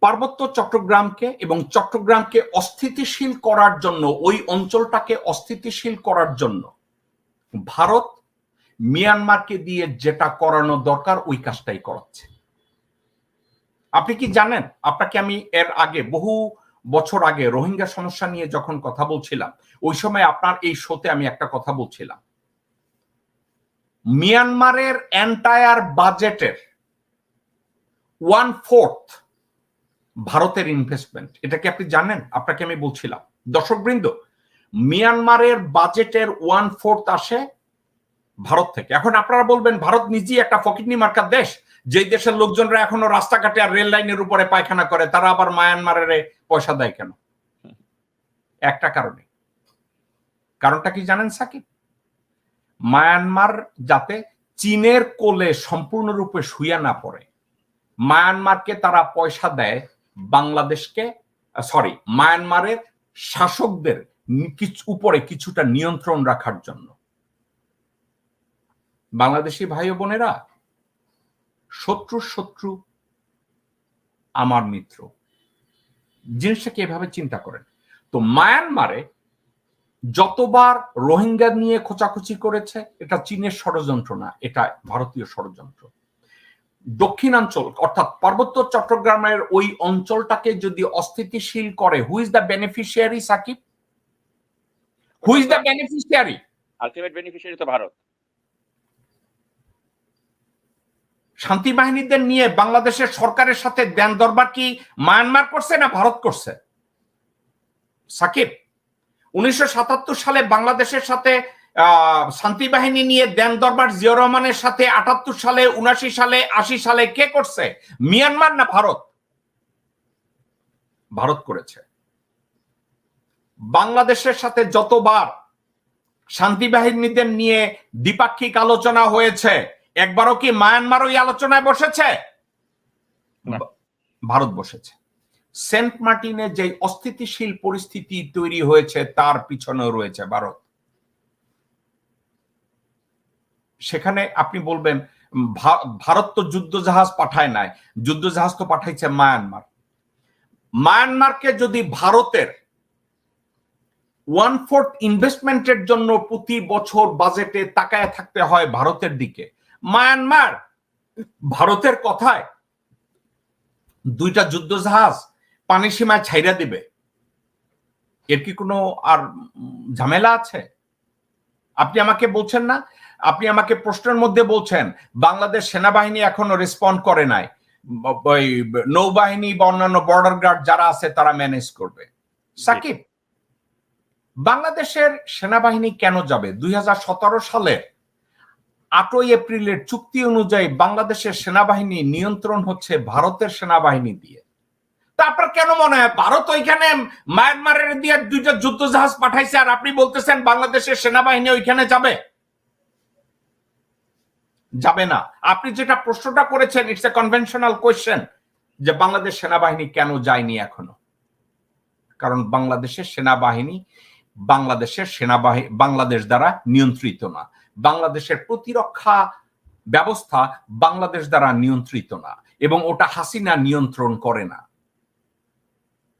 পার্বত্য চট্টগ্রামকে এবং চট্টগ্রামকে অস্থিতিশীল করার জন্য, ওই অঞ্চলটাকে অস্থিতিশীল করার জন্য ভারত মিয়ানমারকে দিয়ে যেটা করানো দরকার, ওই কাজটাই করাচ্ছে। আপনি কি জানেন? আপনাকে আমি এর আগে, বহু বছর আগে রোহিঙ্গা সমস্যা নিয়ে যখন কথা বলছিলাম, ওই সময় আপনার এই শোতে আমি একটা কথা বলছিলাম। মিয়ানমারের এন্টায়ার বাজেটের ওয়ান ফোর্থ ভারতের ইনভেস্টমেন্ট এটা কি আপনি জানেন? আপনাকে আমি বলছিলাম। দর্শকবৃন্দ, মিয়ানমারের বাজেটের ওয়ান ফোর্থ আসে ভারত থেকে। এখন আপনারা বলবেন, ভারত নিজেই একটা ফকিটনি মার্কার দেশ। যেই দেশের লোকজনরা এখনও রাস্তাঘাটে আর রেল লাইনের উপরে পায়খানা করে, তারা আবার মায়ানমারের পয়সা দেয় কেন? একটা কারণে। কারণটা কি জানেন, সাকিব? মায়ানমার যাতে চীনের কোলে সম্পূর্ণরূপে শুয়ে না পড়ে, মায়ানমারকে তারা পয়সা দেয় বাংলাদেশকে সরি মায়ানমারের শাসকদের উপরে কিছুটা নিয়ন্ত্রণ রাখার জন্য। বাংলাদেশি ভাই বোনেরা শত্রু শত্রু, আমার মিত্র। জিনিসটাকে এভাবে চিন্তা করেন। তো মায়ানমারে যতবার রোহিঙ্গা নিয়ে খোঁচাখুচি করেছে, এটা চীনের ষড়যন্ত্র না, এটা ভারতীয় ষড়যন্ত্র। দক্ষিণাঞ্চল অর্থাৎ পার্বত্য চট্টগ্রামের ওই অঞ্চলটাকে যদি অস্থিতিশীল করে who is the beneficiary Sakib? Who is the beneficiary ultimate beneficiary তো ভারত। শান্তি বাহিনীদের নিয়ে বাংলাদেশের সরকারের সাথে দেন দরবার কি মায়ানমার করছে না ভারত করছে? সাকিব উনিশশো সাতাত্তর সালে বাংলাদেশের সাথে শান্তি বাহিনী নিয়ে দেন দরবার জিয়া রহমানের সাথে আটাত্তর সালে উনাশি সালে আশি সালে কে করছে? মিয়ানমার না ভারত? ভারত করেছে। বাংলাদেশের সাথে যতবার শান্তি বাহিনীদের নিয়ে দ্বিপাক্ষিক আলোচনা হয়েছে একবারও কি মায়ানমার ওই আলোচনায় বসেছে? ভারত বসেছে। সেন্ট মার্টিনে যে অস্থিতিশীল পরিস্থিতি তৈরি হয়েছে তার পিছনে রয়েছে ভারত। সেখানে আপনি বলবেন ভারত তো যুদ্ধ জাহাজ পাঠায় নাই। যুদ্ধ জাহাজ তো পাঠাইছে মায়ানমার। মায়ানমারকে যদি ভারতের ওয়ান ফোর্থ ইনভেস্টমেন্টের জন্য প্রতি বছর বাজেটে তাকায় থাকতে হয় ভারতের দিকে, মায়ানমার ভারতের কথায় দুইটা যুদ্ধ জাহাজ পানি সীমায় ছাইরা দিবে। এর কি কোনো আর ঝামেলা আছে? আপনি আমাকে বলছেন না আপনি আমাকে প্রশ্নের মধ্যে বলছেন বাংলাদেশ সেনাবাহিনী এখনও রেসপন্ড করে নাই। ওই নৌবাহিনী বা অন্যান্য বর্ডার গার্ড যারা আছে তারা ম্যানেজ করবে। সাকিব বাংলাদেশের সেনাবাহিনী কেন যাবে? দুই সালে আটই এপ্রিলের চুক্তি অনুযায়ী বাংলাদেশের সেনাবাহিনী নিয়ন্ত্রণ হচ্ছে ভারতের সেনাবাহিনী দিয়ে। তারপর কেন মনে হয়? ভারত ওইখানে মায়ানমারের দিয়ে দুইটা যুদ্ধ জাহাজ পাঠাইছে আর আপনি বলতেছেন বাংলাদেশের সেনাবাহিনী ওইখানে যাবে? যাবে না। আপনি যেটা প্রশ্নটা করেছেন ইটস এ কনভেনশনাল কোয়েশ্চেন যে বাংলাদেশ সেনাবাহিনী কেন যায়নি এখনও? কারণ বাংলাদেশের সেনাবাহিনী বাংলাদেশের সেনাবাহিনী বাংলাদেশ দ্বারা নিয়ন্ত্রিত না। বাংলাদেশের প্রতিরক্ষা ব্যবস্থা বাংলাদেশ দ্বারা নিয়ন্ত্রিত না, এবং ওটা হাসিনা নিয়ন্ত্রণ করে না।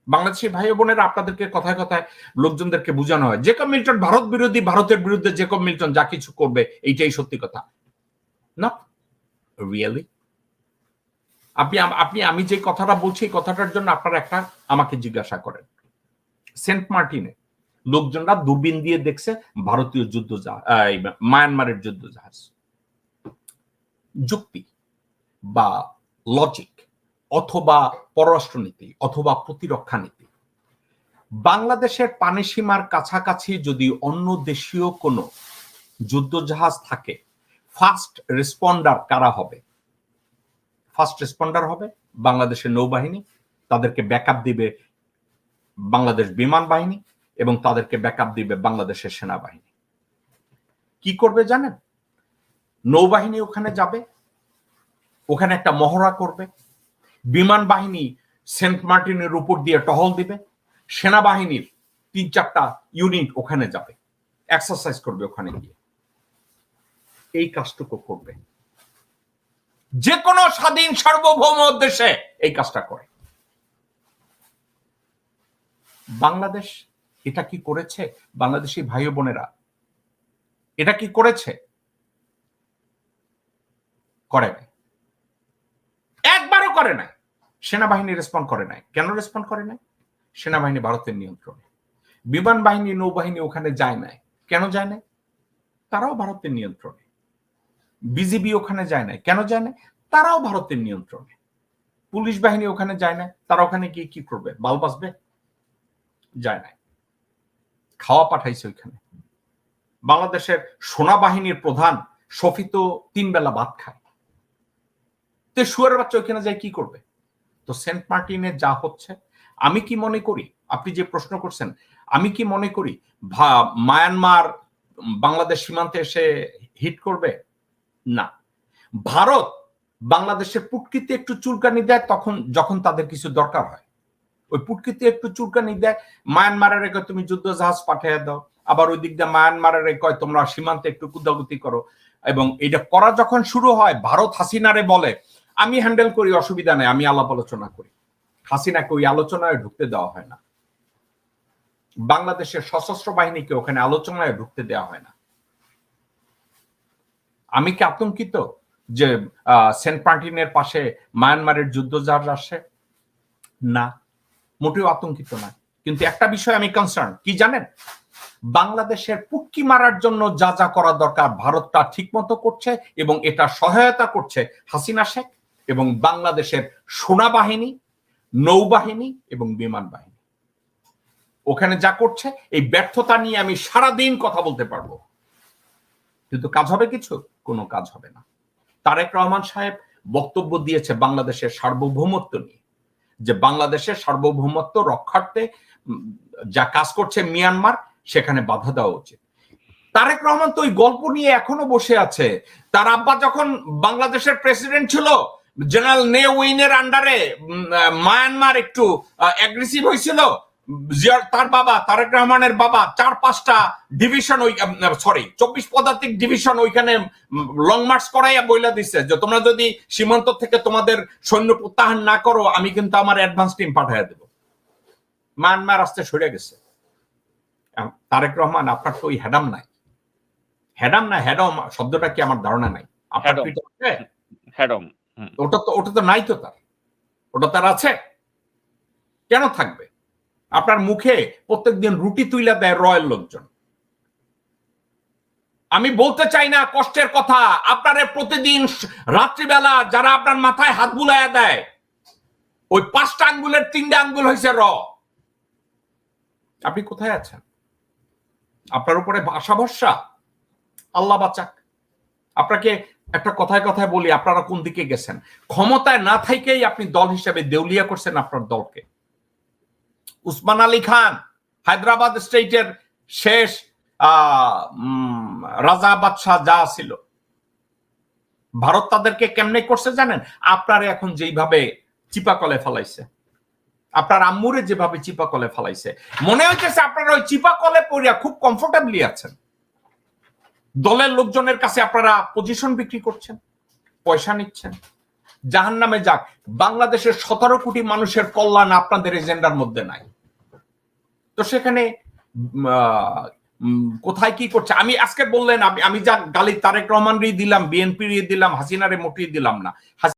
বাংলাদেশি ভাই বোনেরা, আপনাদেরকে কথায় কথায় লোকজনদেরকে বোঝানো হয় জেকব মিল্টন ভারত বিরোধী, ভারতের বিরুদ্ধে জেকব মিল্টন যা কিছু করবে, এইটাই সত্যি কথা। না রিয়েলি আপনি আপনি, আমি যে কথাটা বলছি, এই কথাটার জন্য আপনারা একটা আমাকে জিজ্ঞাসা করেন। সেন্ট মার্টিনে লোকজনরা দূরবীন দিয়ে দেখছে ভারতীয় যুদ্ধ মায়ানমারের যুদ্ধ জাহাজ। যুক্তি বা লজিক অথবা পররাষ্ট্রনীতি অথবা প্রতিরক্ষা নীতি, বাংলাদেশের পানি সীমার কাছাকাছি যদি অন্য দেশীয় কোনো যুদ্ধ জাহাজ থাকে ফার্স্ট রেসপন্ডার কারা হবে? ফার্স্ট রেসপন্ডার হবে বাংলাদেশের নৌবাহিনী, তাদেরকে ব্যাকআপ দিবে বাংলাদেশ বিমান বাহিনী এবং তাদেরকে ব্যাকআপ দিবে বাংলাদেশের সেনাবাহিনী। কি করবে জানেন? নৌবাহিনী ওখানে যাবে, ওখানে একটা মহড়া করবে, বিমান বাহিনী সেন্ট মার্টিনের উপর দিয়ে টহল দিবে, সেনাবাহিনীর তিন চারটা ইউনিট ওখানে যাবে এক্সারসাইজ করবে ওখানে গিয়ে। এই কাজটুকু করবে। যে কোনো স্বাধীন সার্বভৌম দেশে এই কাজটা করে। বাংলাদেশ এটা কি করেছে? বাংলাদেশি ভাই বোনেরা, এটা কি করেছে? করে নাই। একবারও করে নাই। সেনাবাহিনী রেসপন্ড করে নাই। কেন রেসপন্ড করে নাই? সেনাবাহিনী ভারতের নিয়ন্ত্রণে। বিমান বাহিনী, নৌবাহিনী ওখানে যায় নাই। কেন যায় নাই? তারাও ভারতের নিয়ন্ত্রণে। বিজিবি ওখানে যায় নাই। কেন যায় না তারাও ভারতের নিয়ন্ত্রণে। পুলিশ বাহিনী ওখানে যায় না তারা ওখানে গিয়ে কি করবে? বাল বাসবে যায় না খাওয়া পাঠাইছে ওইখানে। বাংলাদেশের সোনা বাহিনীর প্রধান শফি তো তিন বেলা ভাত খায়। তো শুয়ারের বাচ্চা ওইখানে যায় কি করবে? তো সেন্ট মার্টিনে যা হচ্ছে, আমি কি মনে করি? আপনি যে প্রশ্ন করছেন, আমি কি মনে করি মায়ানমার বাংলাদেশ সীমান্তে এসে হিট করবে? না। ভারত বাংলাদেশের পুটকিতে একটু চুলকানি দেয়, তখন যখন তাদের কিছু দরকার হয়। ওই পুটকিতে একটু চুলকানি দেয়, মায়ানমারের রেখে তুমি যুদ্ধ জাহাজ পাঠিয়ে দাও, আবার ওই দিক দিয়ে মায়ানমারের কয়, তোমরা সীমান্তে একটু কুদাকুতি করো। এবং এটা করা যখন শুরু হয়, ভারত হাসিনারে বলে, আমি হ্যান্ডেল করি, অসুবিধা নেই, আমি আলাপ আলোচনা করি। হাসিনাকে ওই আলোচনায় ঢুকতে দেওয়া হয় না। বাংলাদেশের সশস্ত্র বাহিনীকে ওখানে আলোচনায় ঢুকতে দেওয়া হয় না। আমি কি আতঙ্কিত যে সেন্ট মার্টিনের পাশে মায়ানমারের যুদ্ধ জাহাজ আসে? না, মোটেও আতঙ্কিত না। কিন্তু একটা বিষয় আমি কনসার্ন কি জানেন? বাংলাদেশের পুটকি মারার জন্য যা যা করা দরকার, ভারতটা ঠিক মতো করছে এবং এটা সহায়তা করছে হাসিনা শেখ এবং বাংলাদেশের সোনা বাহিনী নৌবাহিনী এবং বিমান বাহিনী। ওখানে যা করছে, এই ব্যর্থতা নিয়ে আমি সারাদিন কথা বলতে পারব। কিন্তু কাজ হবে কিছু? কোনো কাজ হবে না। তারেক রহমান সাহেব বক্তব্য দিয়েছে বাংলাদেশের সার্বভৌমত্ব নিয়ে, যে বাংলাদেশের সার্বভৌমত্ব রক্ষার্থে যা কাজ করছে মিয়ানমার, সেখানে বাধা দেওয়া উচিত। তারেক রহমান তো ওই গল্প নিয়ে এখনও বসে আছে। তার আব্বা যখন বাংলাদেশের প্রেসিডেন্ট ছিল, জেনারেল নে উইনের আন্ডারে মায়ানমার একটু অ্যাগ্রেসিভ হয়েছিল জিয়ার- তার বাবা তারেক রহমানের বাবা চার পাঁচটা ডিভিশন ওই সরি চব্বিশ পদাতিক ডিভিশন ওইখানে লং মার্চ করাইয়া বইলা দিচ্ছে যে তোমরা যদি সীমান্ত থেকে তোমাদের সৈন্য প্রত্যাহার না করো আমি কিন্তু আমার অ্যাডভান্স টিম পাঠিয়ে দেব। মায়ানমার আসতে সরে গেছে। তারেক রহমান আপনার তো ওই হ্যাডাম নাই। হ্যাডাম না হ্যাডম শব্দটা কি আমার ধারণা নাই? আপনার? হ্যাডম ওটা তো ওটা তো নাই তো তার। ওটা তার আছে। কেন থাকবে? আপনার মুখে প্রত্যেকদিন রুটি তুইলা দেয় রয়্যাল লোকজন। আমি বলতে চাই না কষ্টের কথা, আপনারে প্রতিদিন রাত্রিবেলা যারা আপনার মাথায় হাত বুলাইয়া দেয়, ওই পাঁচটা আঙ্গুলের তিনটা আঙ্গুল হয়েছে র। আপনি কোথায় আছেন? আপনার উপরে আশা ভরসা? আল্লাহ বাঁচাক। আপনাকে একটা কথায় কথায় বলি, আপনারা কোন দিকে গেছেন? ক্ষমতায় না থাইকেই আপনি দল হিসেবে দেউলিয়া করছেন আপনার দলকে। উসমান আলী খান, হায়দ্রাবাদ স্টেটের শেষ রাজা বাদশাহ যা ছিল। ভারত তাদেরকে কেমনে করছে জানেন? আপনারা এখন যেইভাবে চিপা কলে ফেলাইছে, আপনার আম্মুরে যেভাবে চিপা কলে ফেলাইছে, মনে হইতেছে আপনারা ওই চিপা কলে পড়িয়া খুব কমফোর্টেবলি আছেন। দলের লোকজনের কাছে আপনারা পজিশন বিক্রি করছেন, পয়সা নিচ্ছেন। জাহান নামে যাক, বাংলাদেশের সতেরো কোটি মানুষের কল্যাণ আপনাদের এজেন্ডার মধ্যে নাই। তো সেখানে কোথায় কি করছে? আমি আজকে বললেন, আমি যা গালি তারেক রহমান দিলাম বিএনপি দিলাম, হাসিনারে মোটিয়ে দিলাম না।